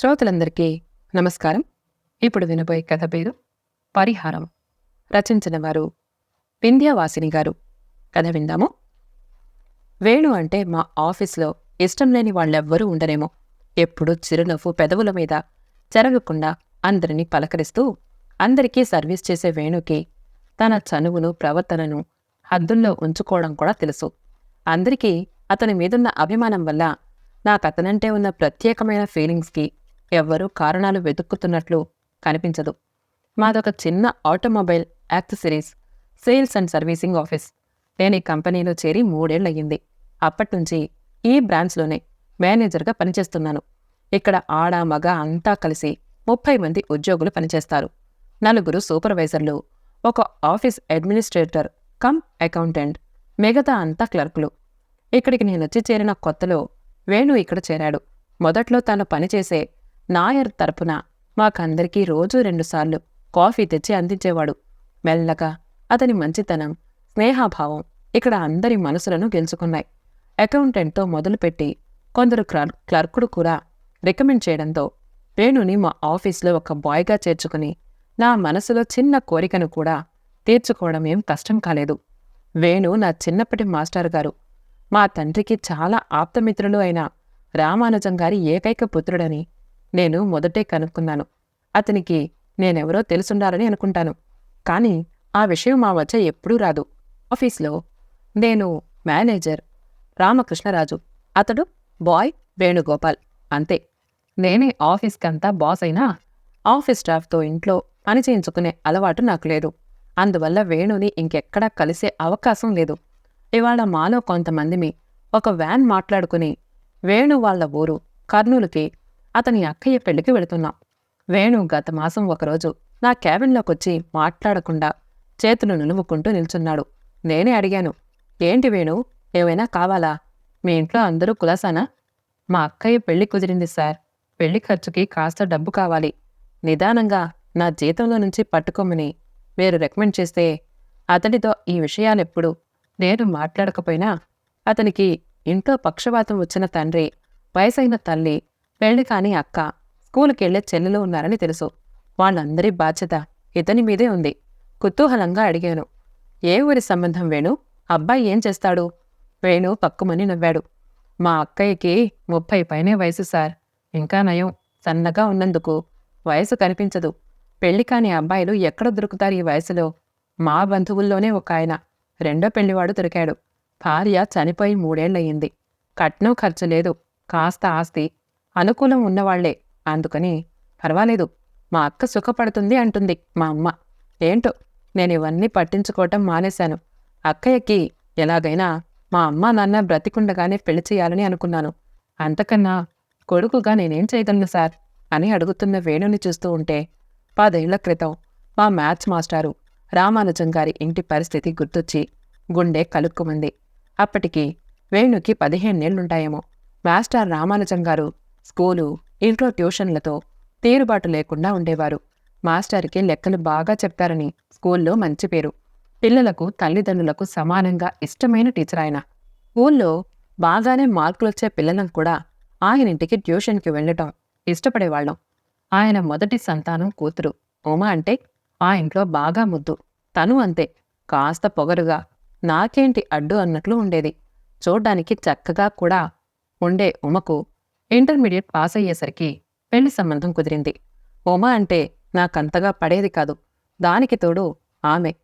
శ్రోతలందరికీ నమస్కారం. ఇప్పుడు వినబోయే కథ పేరు పరిహారం. రచించిన వారు వింధ్యావాసిని గారు. కథ విందాము. వేణు అంటే మా ఆఫీస్లో ఇష్టం లేని వాళ్ళెవ్వరూ ఉండరేమో. ఎప్పుడూ చిరునవ్వు పెదవుల మీద చెరగకుండా అందరినీ పలకరిస్తూ అందరికీ సర్వీస్ చేసే వేణుకి తన చనువును ప్రవర్తనను హద్దుల్లో ఉంచుకోవడం కూడా తెలుసు. అందరికీ అతని మీదున్న అభిమానం వల్ల నాకతనంటే ఉన్న ప్రత్యేకమైన ఫీలింగ్స్కి ఎవ్వరూ కారణాలు వెతుక్కుతున్నట్లు కనిపించదు. మాదొక చిన్న automobile accessories sales and servicing office. నేను ఈ కంపెనీలో చేరి మూడేళ్ళయ్యింది అప్పట్నుంచి ఈ బ్రాంచ్లోనే మేనేజర్గా పనిచేస్తున్నాను. ఇక్కడ ఆడ మగ అంతా కలిసి ముప్పై మంది ఉద్యోగులు పనిచేస్తారు. నలుగురు సూపర్వైజర్లు ఒక ఆఫీస్ అడ్మినిస్ట్రేటర్ కమ్ అకౌంటెంట్ మిగతా అంతా క్లర్కులు. ఇక్కడికి నేనొచ్చి చేరిన కొత్తలో వేణు ఇక్కడ చేరాడు. మొదట్లో తాను పనిచేసే నాయర్ తరపున మాకందరికీ రోజూ రెండుసార్లు కాఫీ తెచ్చి అందించేవాడు. మెల్లగా అతని మంచితనం స్నేహాభావం ఇక్కడ అందరి మనసులను గెలుచుకున్నాయి. అకౌంటెంట్తో మొదలుపెట్టి కొందరు క్లర్ క్లర్కుడు కూడా రికమెండ్ చేయడంతో వేణుని మా ఆఫీస్లో ఒక బాయ్గా చేర్చుకుని నా మనసులో చిన్న కోరికను కూడా తీర్చుకోవడం ఏం కష్టం కాలేదు. వేణు నా చిన్నప్పటి మాస్టర్ గారు. మా తండ్రికి చాలా ఆప్తమిత్రులు అయిన రామానుజం గారి ఏకైక పుత్రుడని నేను మొదటే కనుక్కున్నాను. అతనికి నేనెవరో తెలుసుండాలని అనుకుంటాను. కానీ ఆ విషయం మా మధ్య ఎప్పుడూ రాదు. ఆఫీస్లో నేను మేనేజర్ రామకృష్ణరాజు. అతడు బాయ్ వేణుగోపాల్. అంతే. నేనే ఆఫీస్కంతా బాస్ అయినా ఆఫీస్ స్టాఫ్తో ఇంట్లో పని చేయించుకునే అలవాటు నాకు లేదు. అందువల్ల వేణుని ఇంకెక్కడా కలిసే అవకాశం లేదు. ఇవాళ మాలో కొంతమందిమి ఒక వ్యాన్ మాట్లాడుకుని వేణు వాళ్ళ ఊరు కర్నూలుకి అతని అక్కయ్య పెళ్ళికి వెళుతున్నాం. వేణు గత మాసం ఒకరోజు నా క్యాబిన్లోకొచ్చి మాట్లాడకుండా చేతులు నునువుకుంటూ నిల్చున్నాడు. నేనే అడిగాను ఏంటి వేణు ఏమైనా కావాలా? మీ ఇంట్లో అందరూ కులాసానా? మా అక్కయ్య పెళ్ళి కుదిరింది సార్. పెళ్ళి ఖర్చుకి కాస్త డబ్బు కావాలి. నిదానంగా నా జీతంలో నుంచి పట్టుకోమని మీరు రికమెండ్ చేస్తే అతడితో ఈ విషయాలెప్పుడు నేను మాట్లాడకపోయినా అతనికి ఇంట్లో పక్షవాతం వచ్చిన తండ్రి వయసైన తల్లి పెళ్ళి కాని అక్క. స్కూలుకెళ్ళే చెల్లెలు ఉన్నారని తెలుసు. వాళ్ళందరి బాధ్యత ఇతని మీదే ఉంది. కుతూహలంగా అడిగాను. ఏ ఊరి సంబంధం వేణు? అబ్బాయి ఏం చేస్తాడు? వేణు పక్కుమని నవ్వాడు. మా అక్కయ్యకి ముప్పై పైనే వయసు సార్. ఇంకా నయం. సన్నగా ఉన్నందుకు వయసు కనిపించదు. పెళ్ళి కాని అబ్బాయిలు ఎక్కడ దొరుకుతారు ఈ వయసులో? మా బంధువుల్లోనే ఒక ఆయన రెండో పెళ్ళివాడు దొరికాడు. భార్య చనిపోయి మూడేళ్ళయ్యింది కట్నం ఖర్చు లేదు. కాస్త ఆస్తి. అనుకూలం ఉన్నవాళ్ళే. అందుకని పర్వాలేదు. మా అక్క సుఖపడుతుంది అంటుంది మా అమ్మ. ఏంటో? నేను ఇవన్నీ పట్టించుకోవటం మానేశాను. అక్కయ్యకి ఎలాగైనా మా అమ్మ నాన్న బ్రతికుండగానే పెళ్ళి చేయాలని అనుకున్నాను. అంతకన్నా కొడుకుగా నేనేం చేయగలను సార్? అని అడుగుతున్న వేణుని చూస్తూ ఉంటే పదేళ్ళ క్రితం మా మ్యాథ్స్ మాస్టారు రామానుజం గారి ఇంటి పరిస్థితి గుర్తొచ్చి గుండె కలుక్కుమంది. అప్పటికి వేణుకి పదిహేనేళ్ళుంటాయేమో మాస్టర్ రామానుజం గారు స్కూలు ఇంట్లో ట్యూషన్లతో తీరుబాటు లేకుండా ఉండేవారు. మాస్టర్కి లెక్కలు బాగా చెప్తారని స్కూల్లో మంచి పేరు. పిల్లలకు తల్లిదండ్రులకు సమానంగా ఇష్టమైన టీచర్ ఆయన స్కూల్లో బాగానే మార్కులొచ్చే పిల్లలం కూడా ఆయన ఇంటికి ట్యూషన్కి వెళ్ళటం ఇష్టపడేవాళ్ళం. ఆయన మొదటి సంతానం కూతురు. ఉమ అంటే ఆ ఇంట్లో బాగా ముద్దు. తను అంతే. కాస్త పొగరుగా నాకేంటి అడ్డు అన్నట్లు ఉండేది. చూడ్డానికి చక్కగా కూడా ఉండే ఉమకు ఇంటర్మీడియట్ పాస్ అయ్యేసరికి పెళ్ళి సంబంధం కుదిరింది. ఉమ అంటే నాకంతగా పడేది కాదు. దానికి తోడు ఆమె.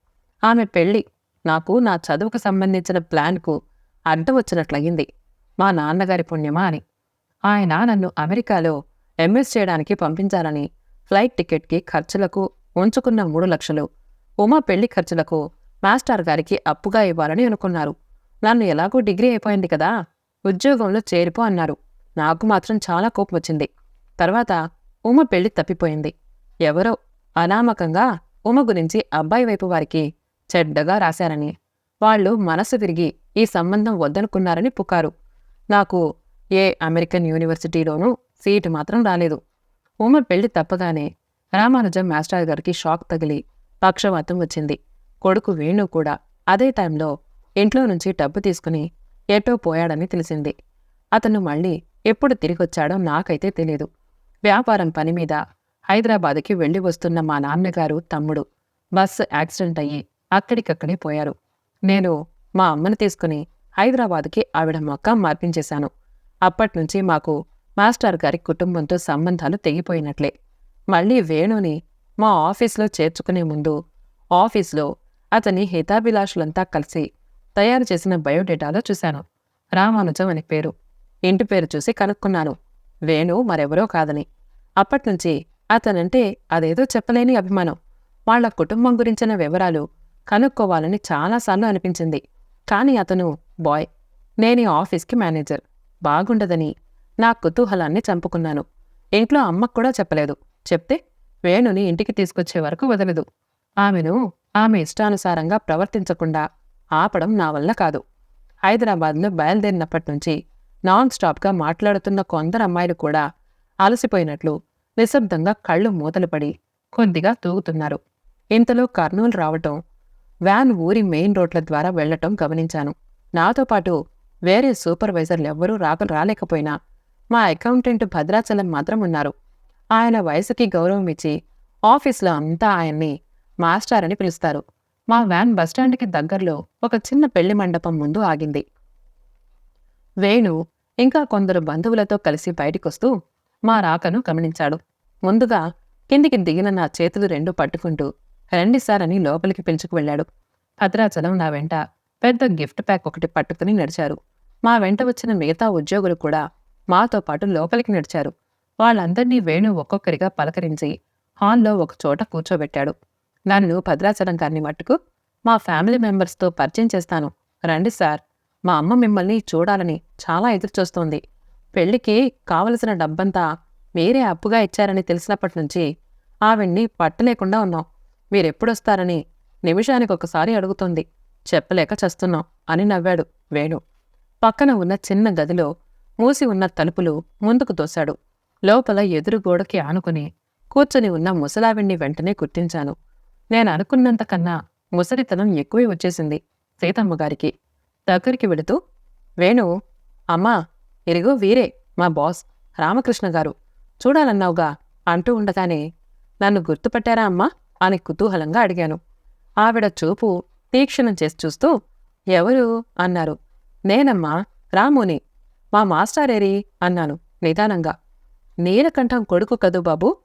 ఆమె పెళ్ళి నాకు నా చదువుకు సంబంధించిన ప్లాన్కు అడ్డం వచ్చినట్లయింది. మా నాన్నగారి పుణ్యమా అని. ఆయన నన్ను అమెరికాలో ఎంఎస్ చేయడానికి పంపించాలని ఫ్లైట్ టికెట్కి ఖర్చులకు ఉంచుకున్న మూడు లక్షలు. ఉమా పెళ్ళి ఖర్చులకు మాస్టర్ గారికి అప్పుగా ఇవ్వాలని అనుకున్నారు. నన్ను ఎలాగో డిగ్రీ అయిపోయింది కదా ఉద్యోగంలో చేరిపో అన్నారు. నాకు మాత్రం చాలా కోపం వచ్చింది తర్వాత ఉమ పెళ్ళి తప్పిపోయింది. ఎవరో అనామకంగా ఉమ గురించి అబ్బాయి వైపు వారికి చెడ్డగా రాశారని వాళ్ళు మనసు తిరిగి ఈ సంబంధం వద్దనుకున్నారని పుకారు. నాకు ఏ అమెరికన్ యూనివర్సిటీలోనూ సీటు మాత్రం రాలేదు. ఉమ పెళ్ళి తప్పగానే రామానుజం మాస్టర్ గారికి షాక్ తగిలి పక్షవాతం వచ్చింది. కొడుకు వేణు కూడా అదే టైంలో ఇంట్లో నుంచి డబ్బు తీసుకుని ఎటో పోయాడని తెలిసింది. అతను మళ్ళీ ఎప్పుడు తిరిగొచ్చాడో నాకైతే తెలియదు వ్యాపారం పని మీద హైదరాబాద్కి వెళ్ళి వస్తున్న మా నాన్నగారు తమ్ముడు. బస్సు యాక్సిడెంట్ అయ్యి అక్కడికక్కడే పోయారు. నేను మా అమ్మను తీసుకుని హైదరాబాద్కి ఆవిడ మొక్క మార్పించేశాను. అప్పట్నుంచి మాకు మాస్టర్ గారి కుటుంబంతో సంబంధాలు తెగిపోయినట్లే. మళ్ళీ వేణుని మా ఆఫీస్లో చేర్చుకునే ముందు ఆఫీస్లో అతని హితాభిలాషులంతా కలిసి తయారు చేసిన బయోడేటాలో చూశాను. రామానుజం అని పేరు. ఇంటి పేరు చూసి కనుక్కున్నాను. వేణు మరెవరో కాదని. అప్పట్నుంచి అతనంటే అదేదో చెప్పలేని అభిమానం. వాళ్ళ కుటుంబం గురించిన వివరాలు కనుక్కోవాలని చాలాసార్లు అనిపించింది. కానీ అతను బాయ్. నేను ఆఫీస్కి మేనేజర్. బాగుండదని నా కుతూహలాన్ని చంపుకున్నాను. ఇంట్లో అమ్మకు కూడా చెప్పలేదు. చెప్తే వేణుని ఇంటికి తీసుకొచ్చే వరకు వదలదు. ఆమెను ఆమె ఇష్టానుసారంగా ప్రవర్తించకుండా ఆపడం నా వల్ల కాదు. హైదరాబాద్లో బయలుదేరినప్పటి నుంచి నాన్ స్టాప్గా మాట్లాడుతున్న కొందరు అమ్మాయిలు కూడా అలసిపోయినట్లు నిశ్శబ్దంగా కళ్ళు మూతలుపడి కొద్దిగా తూగుతున్నారు. ఇంతలో కర్నూలు రావటం వ్యాన్ ఊరి మెయిన్ రోడ్ల ద్వారా వెళ్ళటం గమనించాను. నాతో పాటు వేరే సూపర్వైజర్లు ఎవ్వరూ రాక రాలేకపోయినా మా అకౌంటెంట్ భద్రాచలం మాత్రం ఉన్నారు. ఆయన వయసుకి గౌరవం ఇచ్చి ఆఫీస్లో అంతా ఆయన్ని మాస్టర్ అని పిలుస్తారు. మా వ్యాన్ బస్టాండ్కి దగ్గరలో ఒక చిన్న పెళ్ళి మండపం ముందు ఆగింది. వేణు ఇంకా కొందరు బంధువులతో కలిసి బయటికొస్తూ మా రాకను గమనించాడు. ముందుగా కిందికి దిగిన నా చేతులు రెండు పట్టుకుంటూ రండి సార్ అని లోపలికి పిలుచుకు వెళ్ళాడు. భద్రాచలం నా వెంట పెద్ద గిఫ్ట్ ప్యాక్ ఒకటి పట్టుకుని నడిచారు. మా వెంట వచ్చిన మిగతా ఉద్యోగులు కూడా మాతో పాటు లోపలికి నడిచారు. వాళ్ళందర్నీ వేణు ఒక్కొక్కరిగా పలకరించి హాల్లో ఒక చోట కూర్చోబెట్టాడు. నన్ను భద్రాచలం గారిని మట్టుకు మా ఫ్యామిలీ మెంబర్స్తో పరిచయం చేస్తాను. రండి సార్ మా అమ్మ మిమ్మల్ని చూడాలని చాలా ఎదురుచూస్తోంది. పెళ్ళికి కావలసిన డబ్బంతా మీరే అప్పుగా ఇచ్చారని తెలిసినప్పటి నుంచి ఆవిడ్ని పట్టలేకుండా ఉన్నాం. మీరెప్పుడొస్తారని నిమిషానికి ఒకసారి అడుగుతోంది. చెప్పలేక చస్తున్నాం అని నవ్వాడు వేణు. పక్కన ఉన్న చిన్న గదిలో మూసి ఉన్న తలుపులు ముందుకు తోశాడు. లోపల ఎదురు గోడకి ఆనుకుని కూర్చొని ఉన్న ముసలావిణ్ణి వెంటనే గుర్తించాను. నేను అనుకున్నంతకన్నా ముసలితనం ఎక్కువే వచ్చేసింది సీతమ్మగారికి. దగ్గరికి వెళుతూ వేణు అమ్మా ఇరిగో వీరే మా బాస్ రామకృష్ణ గారు. చూడాలన్నావుగా అంటూ ఉండగానే నన్ను గుర్తుపట్టారా అమ్మా? అని కుతూహలంగా అడిగాను. ఆవిడ చూపు తీక్షణం చేసి చూస్తూ ఎవరు? అన్నారు. నేనమ్మా రాముని. మా మాస్టారేరి అన్నాను నిదానంగా. నీలకంఠం కొడుకు కదూ బాబు?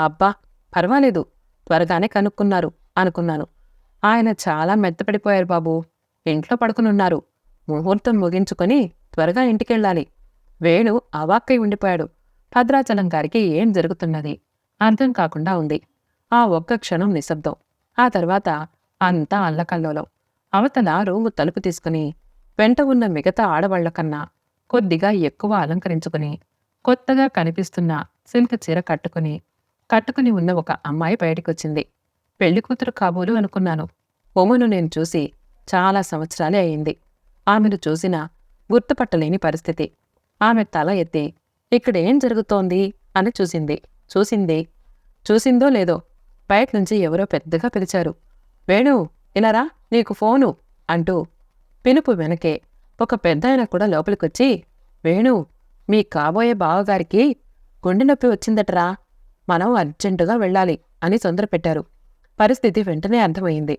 అబ్బా పర్వాలేదు త్వరగానే కనుక్కున్నారు అనుకున్నాను. ఆయన చాలా మెత్తపడిపోయారు బాబు. ఇంట్లో పడుకునున్నారు. ముహూర్తం ముగించుకొని త్వరగా ఇంటికెళ్ళాలి. వేణు అవాక్కై ఉండిపోయాడు. భద్రాచలం గారికి ఏం జరుగుతున్నది? అర్థం కాకుండా ఉంది. ఆ ఒక్క క్షణం నిశ్శబ్దం. ఆ తర్వాత అంతా అల్లకల్లోలం. అవతల రూము తలుపు తీసుకుని వెంట ఉన్న మిగతా ఆడవాళ్ళ కన్నా కొద్దిగా ఎక్కువ అలంకరించుకుని కొత్తగా కనిపిస్తున్న సిల్క్ చీర కట్టుకుని కట్టుకుని ఉన్న ఒక అమ్మాయి బయటికొచ్చింది. పెళ్ళి కూతురు కాబోలు అనుకున్నాను. ఉమను నేను చూసి చాలా సంవత్సరాలే అయింది. ఆమెను చూసినా గుర్తుపట్టలేని పరిస్థితి. ఆమె తల ఎత్తి ఇక్కడేం జరుగుతోంది? అని చూసింది. చూసింది. చూసిందో లేదో బయట నుంచి ఎవరో పెద్దగా పిలిచారు. వేణు ఇలారా నీకు ఫోను అంటూ పిలుపు వెనకే ఒక పెద్దాయన కూడా లోపలికొచ్చి వేణు మీ కాబోయే బావగారికి గుండె నొప్పి వచ్చిందటరా. మనం అర్జెంటుగా వెళ్ళాలి అని తొందరపెట్టారు. పరిస్థితి వెంటనే అర్థమైంది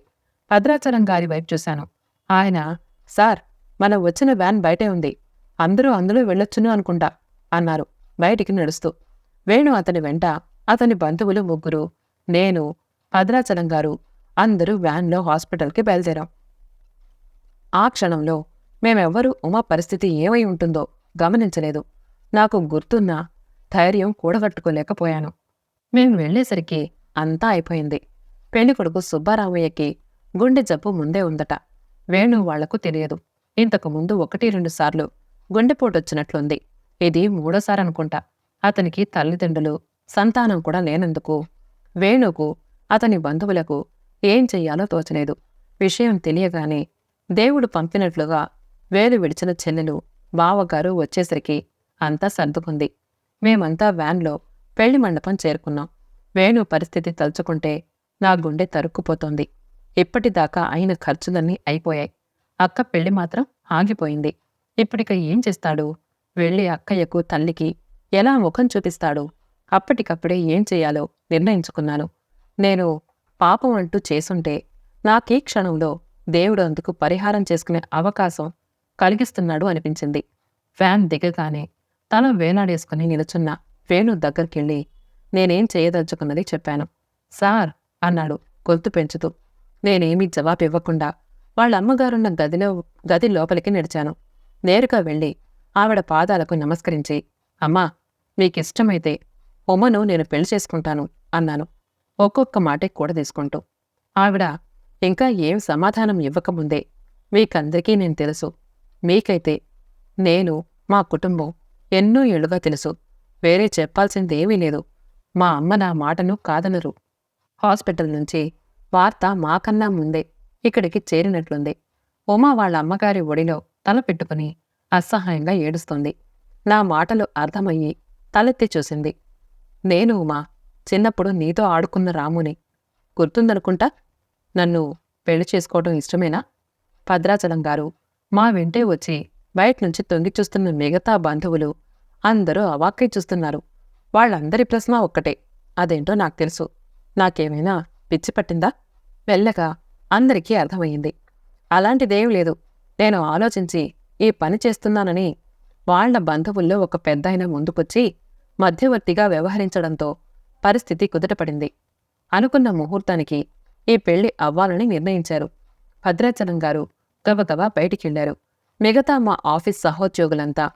భద్రాచలం గారి వైపు చూశాను. ఆయన సార్ మనం వచ్చిన వ్యాన్ బయటే ఉంది. అందరూ అందులో వెళ్ళొచ్చును అనుకుంటా అన్నారు బయటికి నడుస్తూ. వేణు అతని వెంట అతని బంధువులు ముగ్గురు నేను భద్రాచలం గారు అందరూ వ్యాన్లో హాస్పిటల్కి బయలుదేరాం. ఆ క్షణంలో మేమెవ్వరూ ఉమా పరిస్థితి ఏమై ఉంటుందో గమనించలేదు. నాకు గుర్తున్న ధైర్యం కూడగట్టుకోలేకపోయాను. మేం వెళ్ళేసరికి అంతా అయిపోయింది. పెళ్ళికొడుకు సుబ్బారామయ్యకి గుండె జబ్బు ముందే ఉందట. వేణు వాళ్ళకు తెలియదు. ఇంతకు ముందు ఒకటి రెండు సార్లు గుండెపోటొచ్చినట్లుంది ఇది మూడోసారి అనుకుంటా. అతనికి తల్లిదండ్రులు సంతానం కూడా లేనందుకు వేణుకు అతని బంధువులకు ఏం చెయ్యాలో తోచలేదు. విషయం తెలియగానే దేవుడు పంపినట్లుగా వేలు విడిచిన చెల్లెలు బావగారు వచ్చేసరికి అంతా సర్దుకుంది. మేమంతా వ్యాన్లో పెళ్ళి మండపం చేరుకున్నాం. వేణు పరిస్థితి తలుచుకుంటే నా గుండె తరుక్కుపోతోంది. ఇప్పటిదాకా అయిన ఖర్చులన్నీ అయిపోయాయి. అక్క పెళ్ళి మాత్రం ఆగిపోయింది. ఇప్పటిక ఏం చేస్తాడు? వెళ్ళి అక్కయ్యకు తల్లికి ఎలా ముఖం చూపిస్తాడు? అప్పటికప్పుడే ఏం చేయాలో నిర్ణయించుకున్నాను. నేను పాపం అంటూ చేసుంటే నాకీ క్షణంలో దేవుడు అందుకు పరిహారం చేసుకునే అవకాశం కలిగిస్తున్నాడు అనిపించింది. ఫ్యాన్ దిగగానే తల వేలాడేసుకుని నిలుచున్న వేణు దగ్గరికెళ్ళి నేనేం చేయదలుచుకున్నది చెప్పాను. సార్ అన్నాడు గొంతు పెంచుతూ. నేనేమీ జవాబు ఇవ్వకుండా వాళ్ళ అమ్మగారున్న గదిలో గది లోపలికి నడిచాను. నేరుగా వెళ్ళి ఆవిడ పాదాలకు నమస్కరించి అమ్మా మీకిష్టమైతే ఉమ్మను నేను పెళ్ళి చేసుకుంటాను అన్నాను ఒక్కొక్క మాటే కూడా తీసుకుంటూ. ఆవిడ ఇంకా ఏం సమాధానం ఇవ్వకముందే మీకందరికీ నేను తెలుసు. మీకైతే నేను మా కుటుంబం ఎన్నో ఏళ్ళుగా తెలుసు. వేరే చెప్పాల్సిందేమీ లేదు. మా అమ్మ నా మాటను కాదనరు. హాస్పిటల్ నుంచి వార్త మాకన్నా ముందే ఇక్కడికి చేరినట్లుంది. ఉమా వాళ్ళ అమ్మగారి ఒడిలో తల పెట్టుకుని అసహాయంగా ఏడుస్తోంది. నా మాటలు అర్థమయ్యి తలెత్తి చూసింది. నేను ఉమా చిన్నప్పుడు నీతో ఆడుకున్న రాముని. గుర్తుందనుకుంటా? నన్ను పెళ్ళి చేసుకోవడం ఇష్టమేనా? భద్రాచలం గారు మా వెంటే వచ్చి బయట నుంచి తొంగి చూస్తున్న మిగతా బంధువులు అందరూ అవాక్కై చూస్తున్నారు. వాళ్ళందరి ప్రశ్న ఒక్కటే. అదేంటో నాకు తెలుసు. నాకేమైనా పిచ్చి పట్టిందా? వెళ్ళగా అందరికీ అర్థమయ్యింది. అలాంటిదేం లేదు. నేను ఆలోచించి ఈ పని చేస్తున్నానని వాళ్ళ బంధువుల్లో ఒక పెద్దాయన ముందుకొచ్చి మధ్యవర్తిగా వ్యవహరించడంతో పరిస్థితి కుదుటపడింది. అనుకున్న ముహూర్తానికి ఈ పెళ్ళి అవ్వాలని నిర్ణయించారు. భద్రాచలం గారు గబగబా బయటికెళ్ళారు. మిగతా మా ఆఫీస్ సహోద్యోగులంతా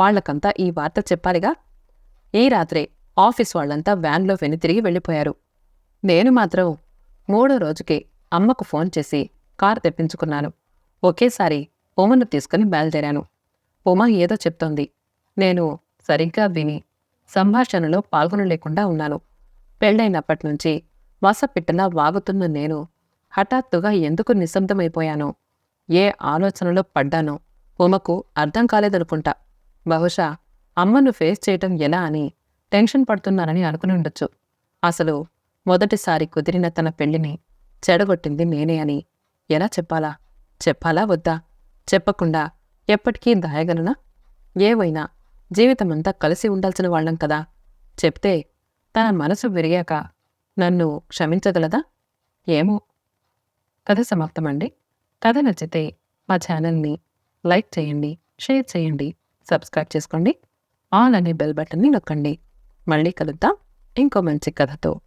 వాళ్ళకంతా ఈ వార్త చెప్పాలిగా? ఈ రాత్రే ఆఫీస్ వాళ్ళంతా వ్యాన్లో వెనుతిరిగి వెళ్ళిపోయారు. నేను మాత్రం మూడో రోజుకే అమ్మకు ఫోన్ చేసి కారు తెప్పించుకున్నాను. ఒకేసారి ఉమను తీసుకుని బయలుదేరాను. ఉమ ఏదో చెప్తోంది. నేను సరిగ్గా విని సంభాషణలో పాల్గొనలేకుండా ఉన్నాను. పెళ్ళైనప్పటి నుంచి వసపిట్టలా వాగుతున్న నేను హఠాత్తుగా ఎందుకు నిశ్శబ్దమైపోయానో ఏ ఆలోచనలో పడ్డానో ఉమకు అర్థం కాలేదనుకుంటా. బహుశా అమ్మను ఫేస్ చేయటం ఎలా అని టెన్షన్ పడుతున్నానని అనుకుని ఉండొచ్చు. అసలు మొదటిసారి కుదిరిన తన పెళ్ళిని చెడగొట్టింది నేనే అని. ఎలా చెప్పాలా? చెప్పాలా వద్దా? చెప్పకుండా ఎప్పటికీ దాయగలనా? ఏవైనా జీవితమంతా కలిసి ఉండాల్సిన వాళ్ళం కదా. చెప్తే తన మనసు విరిగాక నన్ను క్షమించగలదా? ఏమో. కథ సమాప్తమండి. కథ నచ్చితే మా ఛానల్ని లైక్ చేయండి షేర్ చేయండి సబ్స్క్రైబ్ చేసుకోండి. ఆల్ అనే బెల్ బటన్ని నొక్కండి. మళ్ళీ కలుద్దాం. ఇంకో మంచి కథతో.